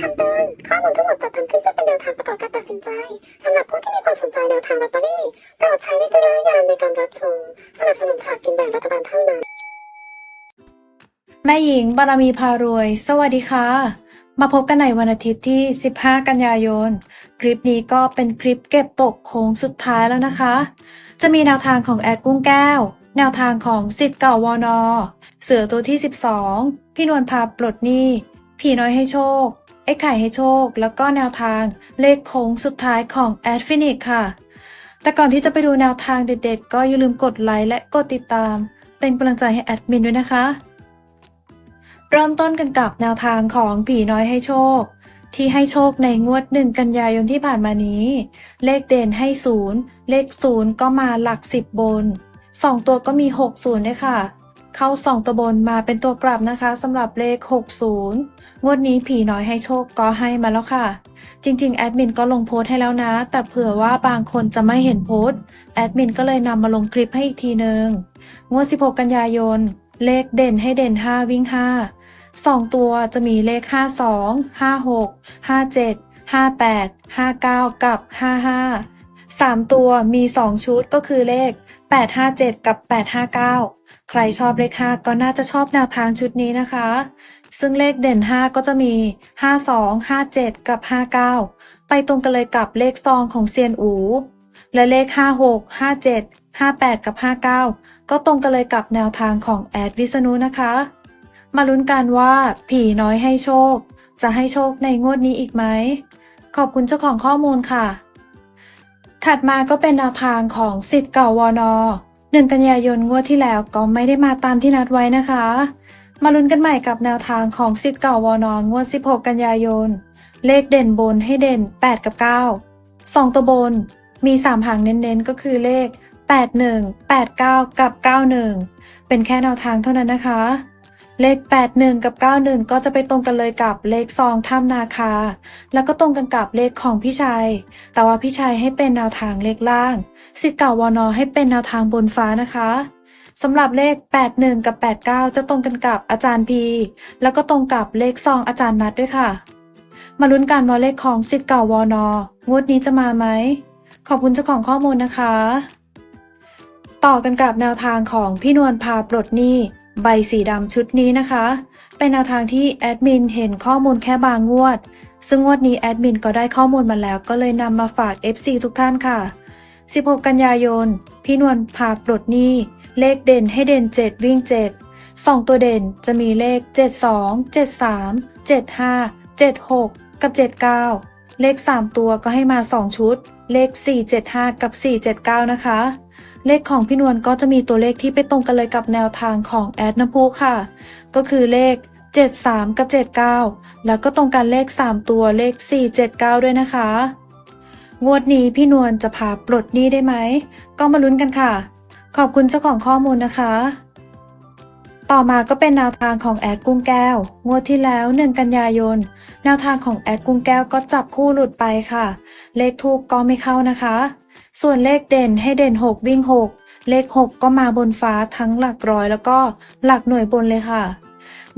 คำเตือนข้อมูลทั้งหมดจัดทำขึ้นเพื่อเป็นแนวทางประกอบการตัดสินใจสำหรับผู้ที่มีความสนใจแนวทางลอตเตอรี่โปรดใช้วิจารณญาณในการรับชมสนับสนุนฉากกินแบ่งรัฐบาลเท่านั้น แม่หญิงบารมีพารวย สวัสดีค่ะ มาพบกันในวันอาทิตย์ที่ 15 กันยายน คลิปนี้ก็เป็นคลิปเก็บตกโค้งสุดท้ายแล้วนะคะ จะมีแนวทางของแอดกุ้งแก้ว แนวทางของสิทธิ์เก่าวอนอเสือตัวที่ 12 พี่นวลพาปลดหนี้ผีน้อยให้โชค ไอ้ไข่ให้โชค แล้วก็แนวทางเลขโค้งสุดท้ายของแอดฟินิกค่ะ แต่ก่อนที่จะไปดูแนวทางเด็ดๆ ก็อย่าลืมกดไลค์และกดติดตาม เป็นกำลังใจให้แอดมินด้วยนะคะ เริ่มต้นกันกับแนวทางของผีน้อยให้โชค ที่ให้โชคในงวดหนึ่งกันยายนที่ผ่านมานี้ เลขเด่นให้ศูนย์เลขศูนย์ก็มาหลักสิบบนสองตัวก็มีหกศูนย์ด้วยค่ะ เข้าสองตัวบนมาเป็นตัวกลับนะคะสำหรับเลข 60 งวดนี้ผีน้อยให้โชคก็ให้มาแล้วค่ะ จริง ๆ แอดมินก็ลงโพสให้แล้วนะ แต่เผื่อว่าบางคนจะไม่เห็นโพสแอดมินก็เลยนำมาลงคลิปให้อีกทีนึง งวด 16 กันยายน เลขเด่นให้เด่น 5 วิ่ง 5 2 ตัวจะมีเลข 52 56 57 58 59 กับ 55 3 ตัวมี 2 ชุดก็คือเลข 857 กับ 859 ใครชอบเลข 5 ก็น่าจะชอบแนวทางชุดนี้นะคะ ซึ่งเลขเด่น 5 ก็จะมี 52 57 กับ 59 ไปตรงกันเลยกับเลขซองของเซียนอู และเลข 56 57 58 กับ 59 ก็ตรงกันเลยกับแนวทางของแอดวิษณุนะคะ มาลุ้นกันว่าผีน้อยให้โชค จะให้โชคในงวดนี้อีกไหม ขอบคุณเจ้าของข้อมูลค่ะ ถัดมาก็เป็นแนวทางของสิทธิ์เก่าวอนอหนึ่งกันยายนงวดที่แล้วก็ไม่ได้มาตามที่นัดไว้นะคะ มาลุ้นกันใหม่กับแนวทางของสิทธิ์เก่าวอนองวด 16 กันยายน เลขเด่นบนให้เด่น 8 กับ 9 2 ตัวบน มี 3 หางเน้นๆ ก็คือเลข 81 89 กับ 91 เป็นแค่แนวทางเท่านั้นนะคะ เลข 81 กับ 91 ก็จะไปตรงกันเลยกับเลขซองถ้ำนาคา แล้วก็ตรงกันกับเลขของพี่ชัย แต่ว่าพี่ชัยให้เป็นแนวทางเลขล่าง สิทธิ์เก่าวอนอให้เป็นแนวทางบนฟ้านะคะสำหรับเลข 81 กับ 89 จะตรงกันกับอาจารย์พี แล้วก็ตรงกับเลขซองอาจารย์นัดด้วยค่ะ มาลุ้นกันว่าเลขของสิทธิ์เก่าวอนองวดนี้จะมาไหม ขอบคุณเจ้าของข้อมูลนะคะ ต่อกันกับแนวทางของพี่นวลพาปลดหนี้ ใบสีดำชุดนี้นะคะ เป็นแนวทางที่แอดมินเห็นข้อมูลแค่บางงวด ซึ่งงวดนี้แอดมินก็ได้ข้อมูลมาแล้วก็เลยนำมาฝาก FC ทุกท่านค่ะ 16 กันยายน พี่นวลพาปลดหนี้ เลขเด่นให้เด่น 7 วิ่ง 7 2 ตัวเด่นจะมีเลข 72 73 75 76 กับ 79 เลข 3 ตัวก็ให้มา 2 ชุด เลข 475 กับ 479 นะคะ เลขของพี่นวลก็จะมีตัวเลขที่ไปตรงกันเลยกับแนวทางของแอดน้ำพุค่ะ ก็คือเลข 73 กับ 79 แล้วก็ตรงกันเลข 3 ตัวเลข 479 ด้วยนะคะ งวดนี้พี่นวลจะพาปลดหนี้ได้ไหม ก็มาลุ้นกันค่ะ ขอบคุณเจ้าของข้อมูลนะคะ ต่อมาก็เป็นแนวทางของแอดกุ้งแก้ว งวดที่แล้ว 1 กันยายน แนวทางของแอดกุ้งแก้วก็จับคู่หลุดไปค่ะ เลขทูกก็ไม่เข้านะคะ ส่วนเลขเด่นให้เด่น 6 วิ่ง 6 เลข 6 ก็มาบนฟ้าทั้งหลักร้อยแล้วก็หลักหน่วยบนเลยค่ะ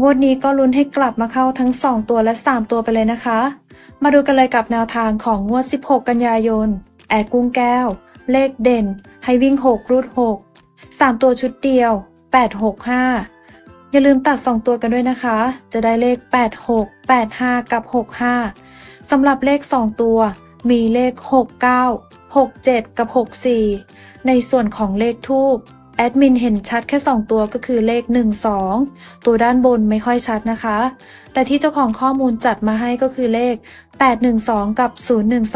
งวดนี้ก็ลุ้นให้กลับมาเข้าทั้ง 2 ตัวและ 3 ตัวไปเลยนะคะ มาดูกันเลยกับแนวทางของงวด 16 กันยายน แอกุ้งแก้ว เลขเด่น ให้วิ่ง 6 รูด 6 3 ตัวชุดเดียว 8 6 5อย่าลืมตัด 2 ตัวกันด้วยนะคะ จะได้เลข 8 6 8 5 กับ 6 5 สำหรับเลข 2 ตัว มีเลข 6 6 7 กับ 6 4 ในส่วนของเลขทูบแอดมินเห็นชัดแค่ 2 ตัวก็คือเลข 1 2 ตัวด้านบนไม่ค่อยชัดนะคะ แต่ที่เจ้าของข้อมูลจัดมาให้ก็คือเลข812 กับ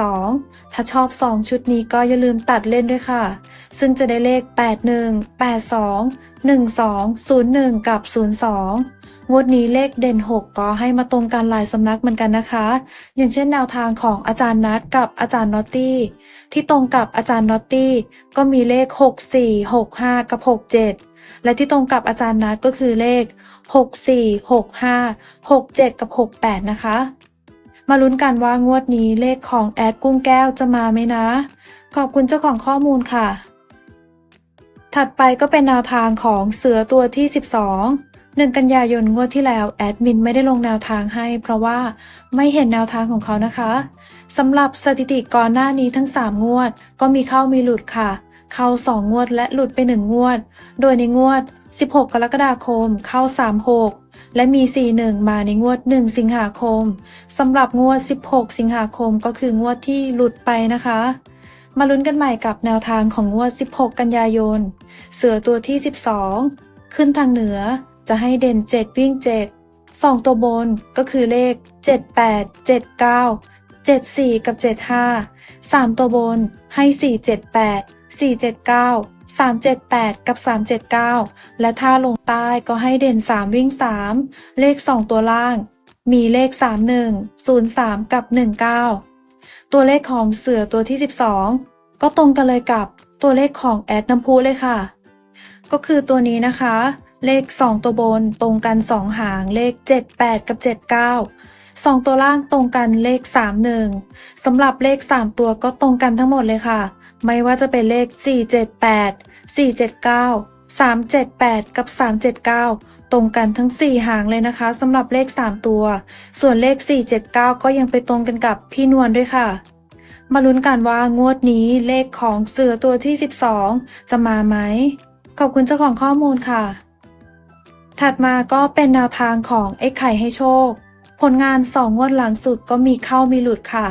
012 ถ้าชอบ 2 ชุดนี้ก็อย่าลืมตัดเล่นด้วยค่ะ ซึ่งจะได้เลข 81 82 12 01 กับ 02 งวดนี้เลขเด่น 6 ก็ให้มาตรงกันหลายสำนักเหมือนกันนะคะ อย่างเช่นแนวทางของอาจารย์นัดกับอาจารย์นอตตี้ ที่ตรงกับอาจารย์นอตตี้ก็มีเลข 64 65 กับ 67 และที่ตรงกับอาจารย์นัดก็คือเลข 64 65 67 กับ 68 นะคะ มาลุ้นกันว่างวดนี้เลขของแอดกุ้งแก้วจะมาไหมนะ ขอบคุณเจ้าของข้อมูลค่ะ ถัดไปก็เป็นแนวทางของเสือตัวที่ 12หนึ่งกันยายนงวดที่แล้วแอดมินไม่ได้ลงแนวทางให้ เพราะว่าไม่เห็นแนวทางของเขานะคะสำหรับสถิติก่อนหน้านี้ทั้ง 3 งวด ก็มีเข้ามีหลุดค่ะ เข้า 2 งวดและหลุดไป 1 งวด โดยในงวด 16 กรกฎาคมเข้า 36 และมี 41 มาในงวด 1 สิงหาคมสำหรับงวด 16 สิงหาคมก็คืองวดที่หลุดไปนะคะ มาลุ้นกันใหม่กับแนวทางของงวด 16 กันยายน เสือตัวที่ 12 ขึ้นทางเหนือจะให้เด่น 7 วิ่ง 7 2 ตัวบนก็คือเลข 78 79 74 กับ 75 3 ตัวบนให้ 478 479 378 กับ 379 และถ้าลงใต้ก็ให้เด่น 3 วิ่ง 3 เลข 2 ตัวล่าง มีเลข 31 03 กับ 19 ตัวเลขของเสือตัวที่ 12 ก็ตรงกันเลยกับตัวเลขของแอดน้ำพุเลยค่ะ ก็คือตัวนี้นะคะ เลข 2 ตัวบนตรงกัน 2 หางเลข 78 กับ 79 2 ตัวล่างตรงกันเลข 31 สำหรับเลข 3 ตัวก็ตรงกันทั้งหมดเลยค่ะ ไม่ว่าจะเป็นเลข 478 479 378 กับ 379 ตรงกันทั้ง 4 หางเลยนะคะสำหรับเลข 3 ตัว ส่วนเลข 479 ก็ยังไปตรงกันกับพี่นวลด้วยค่ะ มาลุ้นกันว่างวดนี้เลขของเสือตัวที่ 12 จะมาไหม ขอบคุณเจ้าของข้อมูลค่ะ ถัดมาก็เป็นแนวทางของไอ้ไข่ให้โชค ผลงาน 2 งวดหลังสุดก็มีเข้ามีหลุดค่ะ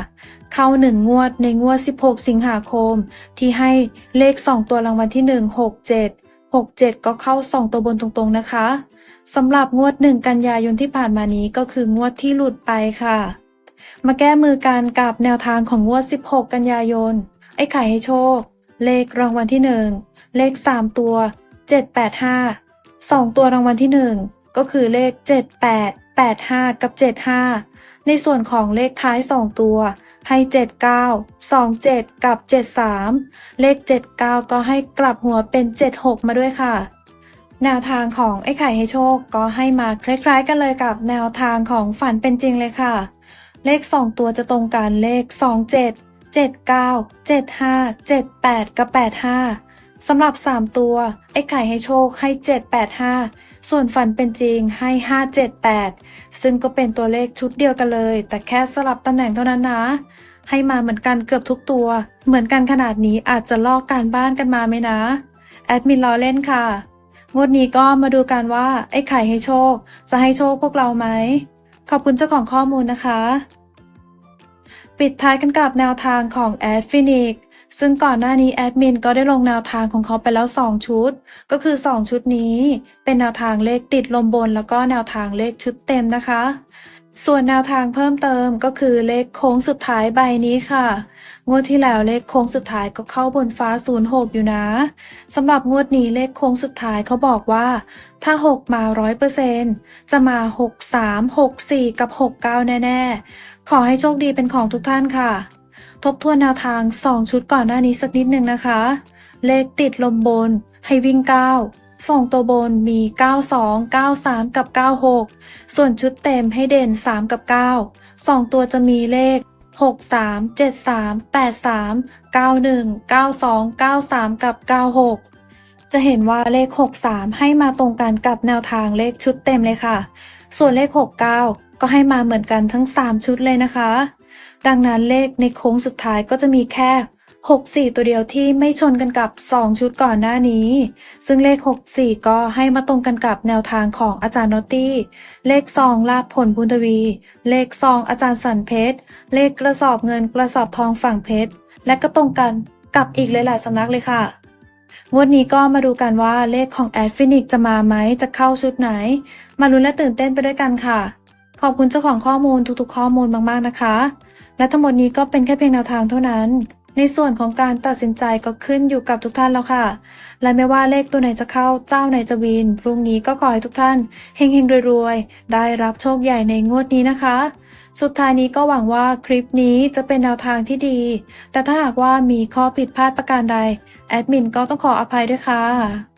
เข้า1งงวดในงวด 16 สิงหาคม ที่ให้เลข 2 ตัวรางวัลที่ 1 6 7 6 7 ก็เข้า 2 ตัวบนตรงๆนะคะสำหรับงวด 1 กันยายนที่ผ่านมานี้ก็คืองวดที่หลุดไปค่ะ มาแก้มือกันกับแนวทางของงวด 16 กันยายน ไอ้ไข่ให้โชค เลขรางวัลที่ 1 เลข 3 ตัว 785 2 ตัวรางวัลที่ 1 ก็คือเลข 78 85 กับ 75 ในส่วนของเลขท้าย 2 ตัว ให้ 79 27 กับ 73 เลข 79 ก็ให้กลับหัวเป็น 76 มาด้วยค่ะ แนวทางของไอ้ไข่ให้โชคก็ให้มาคล้ายๆ กันเลยกับแนวทางของฝันเป็นจริงเลยค่ะ เลข 2 ตัวจะตรงกันเลข 27 79 75 78 กับ 85สำหรับ 3 ตัว ไอ้ไข่ให้โชคให้ 785 ส่วนฝันเป็นจริงให้ 578 ซึ่งก็เป็นตัวเลขชุดเดียวกันเลย แต่แค่สลับตำแหน่งเท่านั้นนะ ให้มาเหมือนกันเกือบทุกตัว เหมือนกันขนาดนี้อาจจะลอกการบ้านกันมาไหมนะ แอดมินล้อเล่นค่ะ งวดนี้ก็มาดูกันว่า ไอ้ไข่ให้โชค จะให้โชคพวกเราไหม ขอบคุณเจ้าของข้อมูลนะคะ ปิดท้ายกันกับแนวทางของแอดฟินิก ซึ่งก่อนหน้านี้แอดมินก็ได้ลงแนวทางของเขาไปแล้ว 2 ชุด ก็คือ 2 ชุดนี้ เป็นแนวทางเลขติดลมบน แล้วก็แนวทางเลขชุดเต็มนะคะ ส่วนแนวทางเพิ่มเติมก็คือเลขโค้งสุดท้ายใบนี้ค่ะ งวดที่แล้วเลขโค้งสุดท้ายก็เข้าบนฟ้า0ูนย์หกอยู่นะสำหรับงวดนี้เลขโค้งสุดท้ายเขาบอกว่า ถ้า 6 มาร้อยเปอร์เซนจะมา 6 3 6 4 กับ 6 9 แน่ ๆ ขอให้โชคดีเป็นของทุกท่านค่ะ ทบทวนแนวทาง 2 ชุดก่อนหน้านี้สักนิดหนึ่งนะคะ เลขติดลมบน ให้วิ่ง 9 2 ตัวบนมี 92 93 กับ 96 ส่วนชุดเต็มให้เด่น 3 กับ 9 2 ตัวจะมีเลข 63 73 83 91 92 93 กับ 96 จะเห็นว่าเลข 63 ให้มาตรงกันกับแนวทางเลขชุดเต็มเลยค่ะ ส่วนเลข 69 ก็ให้มาเหมือนกันทั้ง 3 ชุดเลยนะคะ ดังนั้นเลขในโค้งสุดท้ายก็จะมีแค่ 64 ตัวเดียวที่ไม่ชนกันกับ 2 ชุดก่อนหน้านี้ ซึ่งเลข 64 ก็ให้มาตรงกันกับแนวทางของอาจารย์นอตตี้ เลข2ลาภผลบุญทวี เลข2อาจารย์สันเพชร เลขกระสอบเงินกระสอบทองฝั่งเพชร และก็ตรงกันกับอีกหลายๆสำนักเลยค่ะงวดนี้ก็มาดูกันว่าเลขของแอดฟินิกจะมาไหม จะเข้าชุดไหน มาลุ้นและตื่นเต้นไปด้วยกันค่ะ ขอบคุณเจ้าของข้อมูลทุกๆ ข้อมูลมากๆนะคะ และทั้งหมดนี้ก็เป็นแค่เพียงแนวทางเท่านั้น ในส่วนของการตัดสินใจก็ขึ้นอยู่กับทุกท่านแล้วค่ะ และไม่ว่าเลขตัวไหนจะเข้าเจ้าไหนจะวิน พรุ่งนี้ก็ขอให้ทุกท่านเฮงๆรวยๆ ได้รับโชคใหญ่ในงวดนี้นะคะ สุดท้ายนี้ก็หวังว่าคลิปนี้จะเป็นแนวทางที่ดี แต่ถ้าหากว่ามีข้อผิดพลาดประการใดแอดมินก็ต้องขออภัยด้วยค่ะ